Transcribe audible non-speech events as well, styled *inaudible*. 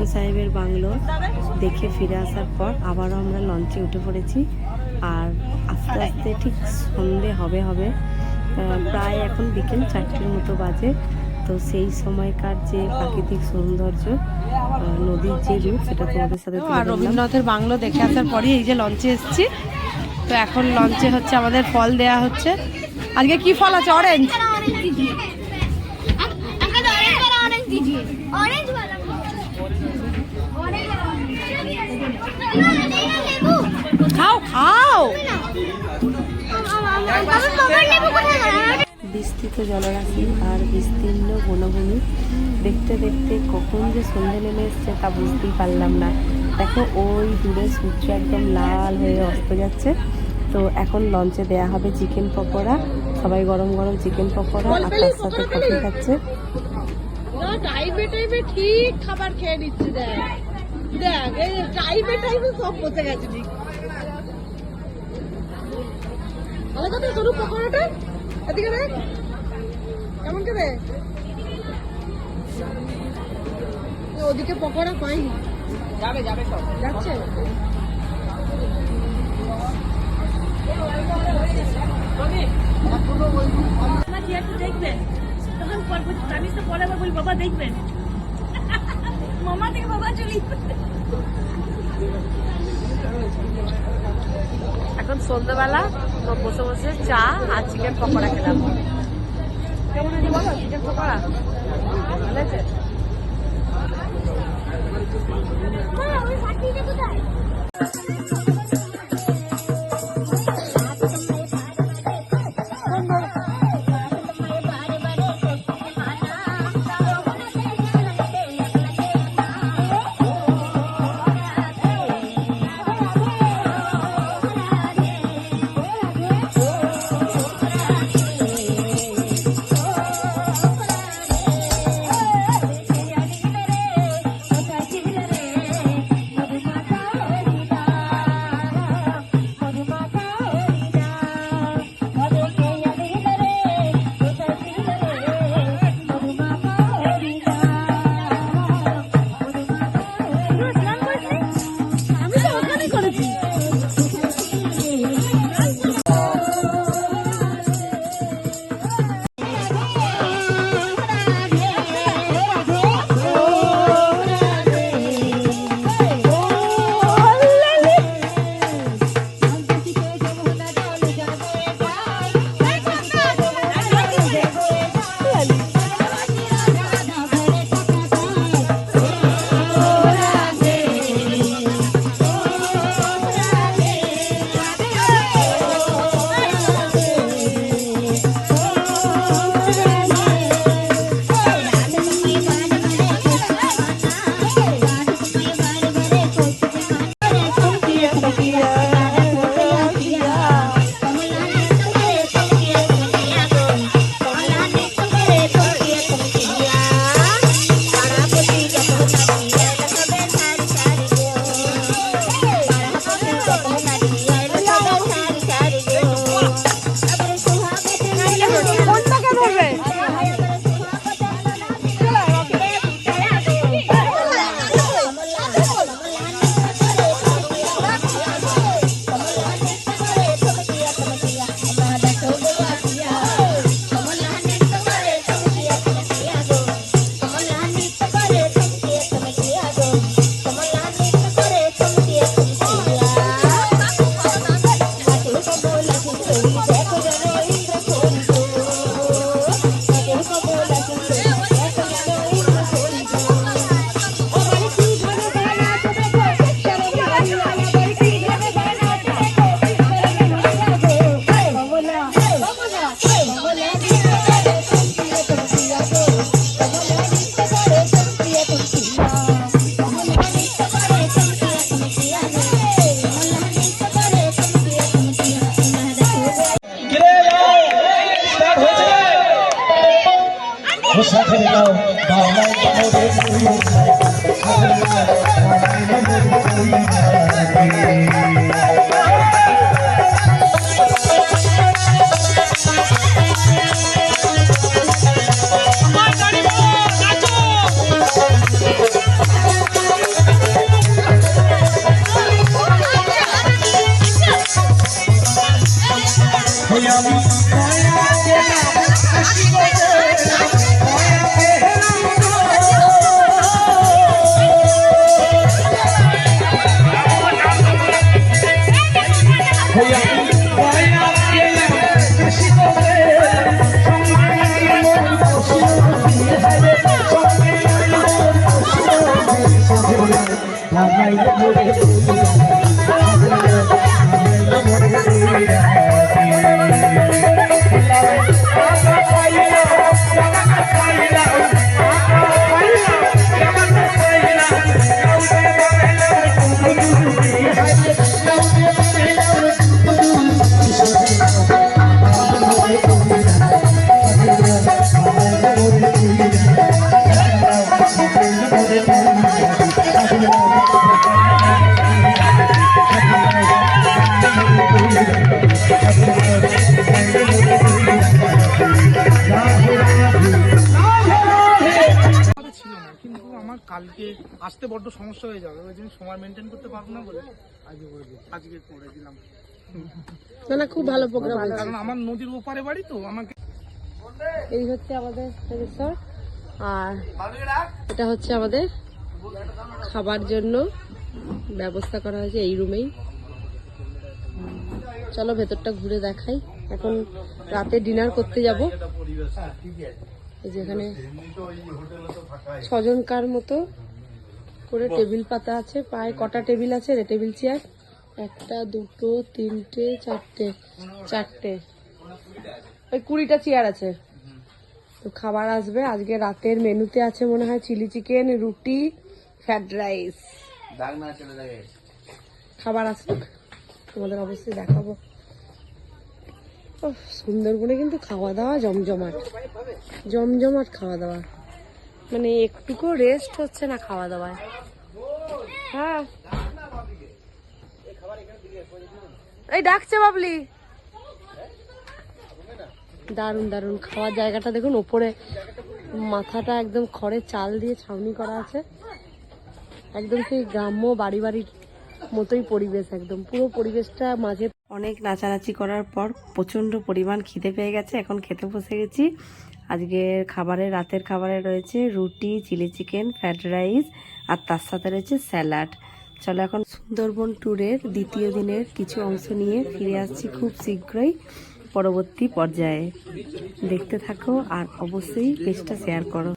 ইমাম সাহেবের বাংলো দেখে ফিরে আসার পর আবারও আমরা লঞ্চে উঠে পড়েছি আর আস্তে আস্তে ঠিক সন্ধে হবে হবে প্রায় এখন বিকেল চারটের মতো বাজে তো সেই সময়কার যে প্রাকৃতিক সৌন্দর্য নদীর যে রূপ সেটা তোমাদের সাথে আর রবীন্দ্রনাথের বাংলো দেখে আসার পরই এই যে লঞ্চে এসেছি তো এখন লঞ্চে হচ্ছে আমাদের ফল দেয়া হচ্ছে আজকে কি ফল আছে অরেঞ্জ অরেঞ্জ বিস্তৃত জলরাশি আর বিস্তীর্ণ বনভূমি। দেখতে দেখতে কখন যে সন্ধে নেমে এসছে তা বুঝতেই পারলাম না। দেখো ওই দূরে সূর্য একদম লাল হয়ে অস্ত যাচ্ছে। তো এখন লঞ্চে দেয়া হবে চিকেন পকোড়া। সবাই গরম গরম চিকেন পকোড়া আর তার সাথে কফি খাচ্ছে। ঠিক খাবার খেয়ে নিচ্ছে দেখ। দেখ এই টাইপে টাইপে সব বসে গেছে ঠিক। আলাদা তো সরু পকোড়াটা? এদিকে দেখ। কেমন করে ওদিকে পকোড়া পাইনি। যাবে যাবে সব। যাচ্ছে? দেখবেন? তখন আমি তো পরে বলি বাবা দেখবেন। *laughs* মামা থেকে বাবা চলি এখন সন্ধ্যাবেলা তো বসে বসে চা আর চিকেন পকোড়া খেলাম। কেমন আছে বলো? চিকেন পকোড়া? ভালো নাও বাংলায় তোমাদের সাথে আমার কালকে আসতে বড্ড সমস্যা হয়ে যাবে ওই জন্য সময় মেনটেন করতে পারব না বলে আজকে করে আজকে করে দিলাম। না না খুব ভালো প্রোগ্রাম হয়েছে। কারণ আমার নদীর ওপারে বাড়ি তো আমাকে এই হচ্ছে আমাদের রিসর্ট আর এটা হচ্ছে আমাদের খাবার জন্য ব্যবস্থা করা হয়েছে এই রুমেই। চলো ভেতরটা ঘুরে দেখাই। এখন রাতে ডিনার করতে যাব। এই যেখানে ছজনকার মতো করে টেবিল পাতা আছে প্রায় কটা টেবিল আছে রে টেবিল চেয়ার। একটা দুটো তিনটে চারটে চারটে। ওই কুড়িটা চেয়ার আছে। তো খাবার আসবে। আজকে রাতের মেনুতে আছে মনে হয় চিলি চিকেন রুটি ফ্রাইড রাইস। খাবার আসুক। তোমাদের অবশ্যই দেখাবো। সুন্দরবনে কিন্তু খাওয়া দাওয়া জমজমাট। জমজমাট খাওয়া দাওয়া মানে একটুকু রেস্ট হচ্ছে না খাওয়া দাওয়ায় হ্যাঁ। এই ডাকছে বাবলি। দারুণ দারুণ। খাওয়ার জায়গাটা দেখুন, ওপরে মাথাটা একদম খড়ে চাল দিয়ে ছাউনি করা আছে। একদম সেই গ্রাম্য বাড়ি বাড়ির মতোই পরিবেশ একদম। পুরো পরিবেশটা মাঝে অনেক নাচানাচি করার পর প্রচণ্ড পরিমাণ খিদে পেয়ে গেছে, এখন খেতে বসে গেছি। আজকের খাবারে, রাতের খাবারে রয়েছে রুটি, চিলি চিকেন ফ্রাইড রাইস আর তার সাথে রয়েছে স্যালাড। চলো এখন সুন্দরবন ট্যুরের দ্বিতীয় দিনের কিছু অংশ নিয়ে ফিরে আসছি খুব শীঘ্রই পরবর্তী পর্যায়ে। দেখতে থাকো আর অবশ্যই পেজটা শেয়ার করো।